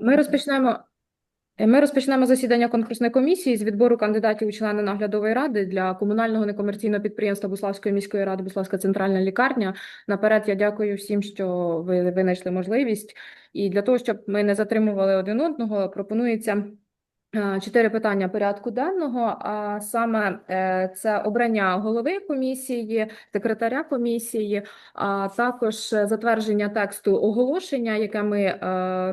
Ми розпочнемо. Ми розпочнемо засідання конкурсної комісії з відбору кандидатів у члени наглядової ради для комунального некомерційного підприємства Буславської міської ради Буславська центральна лікарня. Наперед я дякую всім, що ви винайшли можливість. І для того, щоб ми не затримували один одного, пропонується чотири питання порядку денного. А саме е, це обрання голови комісії, секретаря комісії, а також е, затвердження тексту оголошення, яке ми е,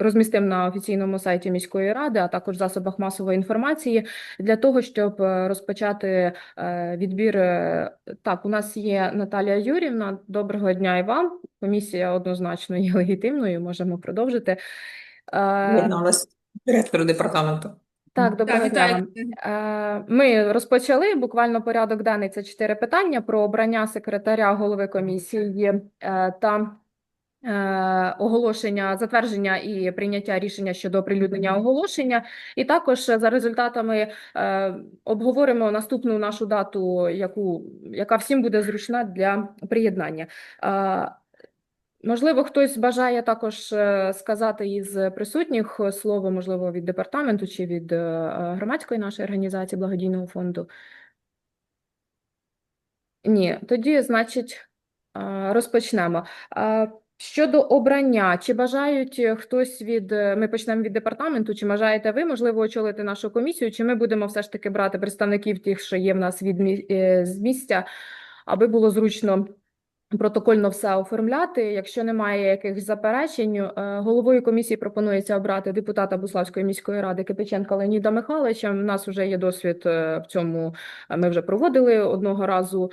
розмістимо на офіційному сайті міської ради, а також засобах масової інформації, для того, щоб е, розпочати е, відбір. е, Так, у нас є Наталія Юрівна. Доброго дня і вам. Комісія однозначно є легітимною. Можемо продовжити. Е, Приєдналась директору департаменту. Так, доброго дня вам. Е, Ми розпочали буквально порядок денний. Це чотири питання про обрання секретаря голови комісії е, та е, оголошення, затвердження і прийняття рішення щодо оприлюднення оголошення. І також за результатами е, обговоримо наступну нашу дату, яку, яка всім буде зручна для приєднання. Е, Можливо, хтось бажає також е, сказати із присутніх слово, можливо, від департаменту чи від е, громадської нашої організації благодійного фонду. Ні, тоді, значить, е, розпочнемо. Щодо обрання, чи бажають хтось від, ми почнемо від департаменту, чи бажаєте ви, можливо, очолити нашу комісію, чи ми будемо все ж таки брати представників тих, що є в нас від з місця, аби було зручно протокольно все оформляти. Якщо немає якихось заперечень, е, головою комісії пропонується обрати депутата Буславської міської ради Кипяченка Леоніда Михайловича. У нас вже є досвід е, в цьому. е, Ми вже проводили одного разу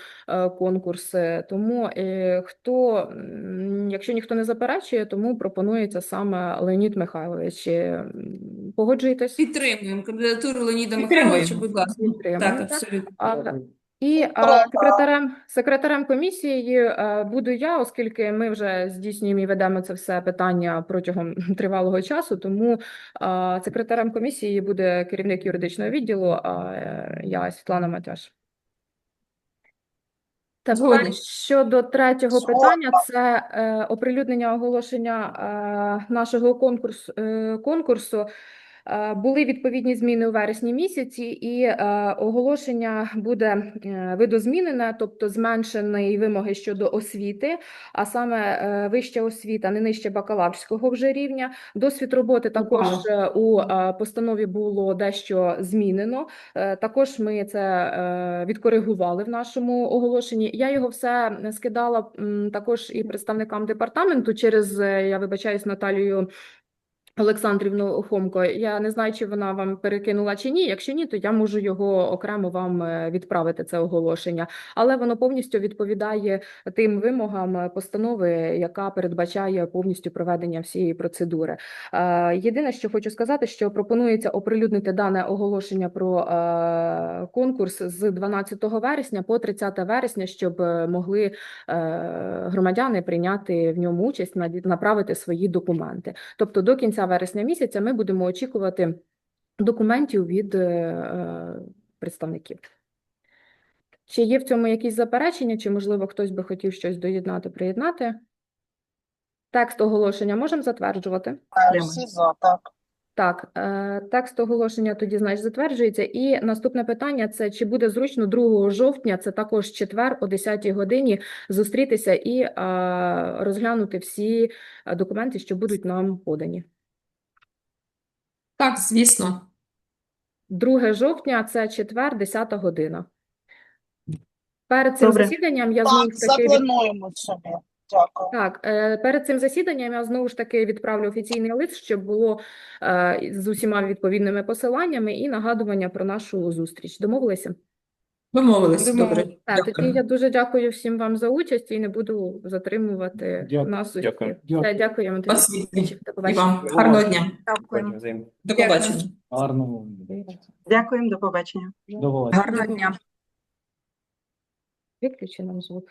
конкурси. Тому хто, якщо ніхто не заперечує, тому пропонується саме Леонід Михайлович. Погоджуєтесь? Підтримуємо кандидатуру Леоніда Михайловича, будь ласка. Підтримуємо, так? абсолютно. І а, секретарем, секретарем комісії е, буду я, оскільки ми вже здійснюємо і ведемо це все питання протягом тривалого часу. Тому а, секретарем комісії буде керівник юридичного відділу, а е, я Світлана Матяш. Тепер щодо третього питання, це е, оприлюднення оголошення е, нашого конкурсу. Е, конкурсу. Е, Були відповідні зміни у вересні місяці, і е, оголошення буде е, видозмінене, тобто зменшені вимоги щодо освіти, а саме вища освіта, не нижче бакалаврського вже рівня. Досвід роботи також у постанові було дещо змінено. Також ми це відкоригували в нашому оголошенні. Я його все скидала також і представникам департаменту через, я вибачаюсь, Наталію Олександрівну Хомко. Я не знаю, чи вона вам перекинула чи ні. Якщо ні, то я можу його окремо вам е, відправити це оголошення. Але воно повністю відповідає тим вимогам постанови, яка передбачає повністю проведення всієї процедури. Е, Єдине, що хочу сказати, що пропонується оприлюднити дане оголошення про е, конкурс з 12 вересня по 30 вересня, щоб могли громадяни прийняти в ньому участь, направити свої документи. Тобто до кінця вересня місяця ми будемо очікувати документів від е, е, представників. Чи є в цьому якісь заперечення, чи, можливо, хтось би хотів щось доєднати, приєднати? Текст оголошення можемо затверджувати? Е, Всі за, так. Так, текст оголошення тоді, значить, затверджується. І наступне питання – це чи буде зручно 2 жовтня, це також четвер о 10 годині, зустрітися і розглянути всі документи, що будуть нам подані. Так, звісно. 2 жовтня – це четвер, 10 година. Перед цим Добре. засіданням я знову Так, ж таки від- заплануємо собі. Дякую. Так, е, перед цим засіданням я знову ж таки відправлю офіційний лист, щоб було е, з усіма відповідними посиланнями і нагадування про нашу зустріч. Домовилися? Домовились. Домовились. Добре. Так, тоді я дуже дякую всім вам за участь і не буду затримувати Дякую. нас усіх. Дякую. Все, дякуємо. тоді. Спасибі. До І побачення. вам гарного дня. Взаємно. До побачення. Гарного. Дякуємо, до побачення. До побачення. Гарного дня. Виключи нам звук.